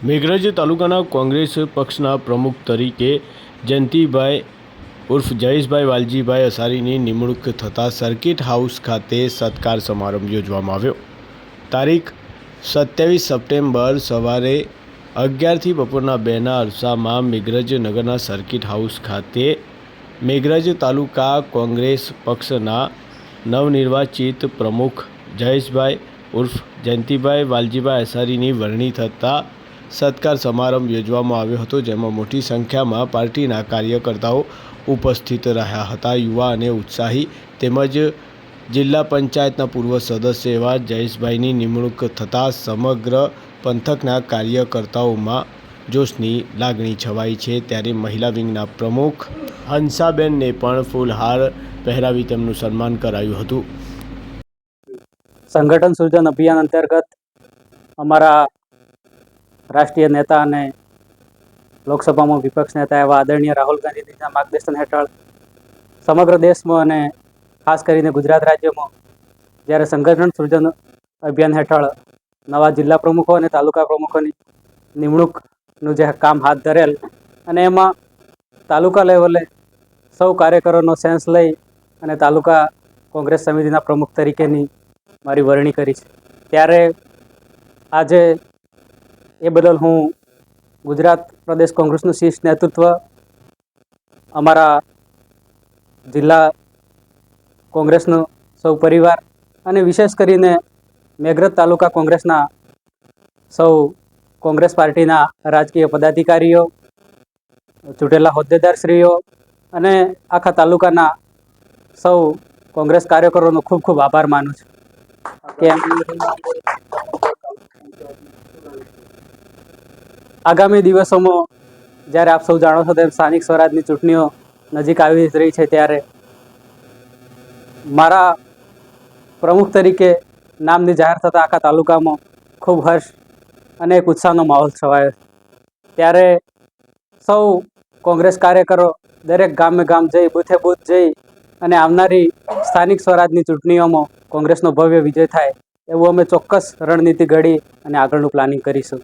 મેઘરજ તાલુકાના કોંગ્રેસ પક્ષના પ્રમુખ તરીકે જયંતિભાઈ ઉર્ફ જયેશભાઈ વાલજીભાઈ અસારીની નિમણૂક થતાં સર્કિટ હાઉસ ખાતે સત્કાર સમારંભ યોજવામાં આવ્યો. તારીખ સત્યાવીસ સપ્ટેમ્બર સવારે અગિયારથી બપોરના બેના અરસામાં મેઘરજ નગરના સર્કિટ હાઉસ ખાતે મેઘરજ તાલુકા કોંગ્રેસ પક્ષના નવનિર્વાચિત પ્રમુખ જયેશભાઈ ઉર્ફ જયંતિભાઈ વાલજીભાઈ અસારીની વરણી થતાં સત્કાર સમારંભ યોજવામાં આવ્યો હતો, જેમાં મોટી સંખ્યામાં પાર્ટીના કાર્યકર્તાઓ ઉપસ્થિત રહ્યા હતા. યુવા અને ઉત્સાહી તેમજ જિલ્લા પંચાયતના પૂર્વ સદસ્ય એવા જયેશભાઈની નિમણૂક થતાં સમગ્ર પંથકના કાર્યકર્તાઓમાં જોશની લાગણી છવાઈ છે. ત્યારે મહિલા વિંગના પ્રમુખ હંસાબેનને પણ ફૂલહાર પહેરાવી તેમનું સન્માન કરાયું હતું. સંગઠન સૃજન અભિયાન અંતર્ગત અમારા રાષ્ટ્રીય નેતા અને લોકસભામાં વિપક્ષ નેતા એવા આદરણીય રાહુલ ગાંધીજીના માર્ગદર્શન હેઠળ સમગ્ર દેશમાં અને ખાસ કરીને ગુજરાત રાજ્યમાં જ્યારે સંગઠન સૃજન અભિયાન હેઠળ નવા જિલ્લા પ્રમુખો અને તાલુકા પ્રમુખોની નિમણૂકનું જે કામ હાથ ધરેલ અને એમાં તાલુકા લેવલે સૌ કાર્યકરોનો સેન્સ લઈ અને તાલુકા કોંગ્રેસ સમિતિના પ્રમુખ તરીકેની મારી વરણી કરી છે. ત્યારે આજે એ બદલ હું ગુજરાત પ્રદેશ કોંગ્રેસનું શીર્ષ નેતૃત્વ અમારા જિલ્લા કોંગ્રેસનો સૌ પરિવાર અને વિશેષ કરીને મેઘરજ તાલુકા કોંગ્રેસના સૌ કોંગ્રેસ પાર્ટીના રાજકીય પદાધિકારીઓ, ચૂંટેલા હોદ્દેદારશ્રીઓ અને આખા તાલુકાના સૌ કોંગ્રેસ કાર્યકરોનો ખૂબ ખૂબ આભાર માનું છું. કે આગામી દિવસોમાં જ્યારે આપ સૌ જાણો છો તેમ સ્થાનિક સ્વરાજની ચૂંટણીઓ નજીક આવી રહી છે ત્યારે મારા પ્રમુખ તરીકે નામની જાહેર થતાં આખા તાલુકામાં ખૂબ હર્ષ અને એક ઉત્સાહનો માહોલ છવાયો ત્યારે સૌ કોંગ્રેસ કાર્યકરો દરેક ગામે ગામ જઈ, બૂથે બૂથ જઈ અને આવનારી સ્થાનિક સ્વરાજની ચૂંટણીઓમાં કોંગ્રેસનો ભવ્ય વિજય થાય એવું અમે ચોક્કસ રણનીતિ ઘડી અને આગળનું પ્લાનિંગ કરીશું.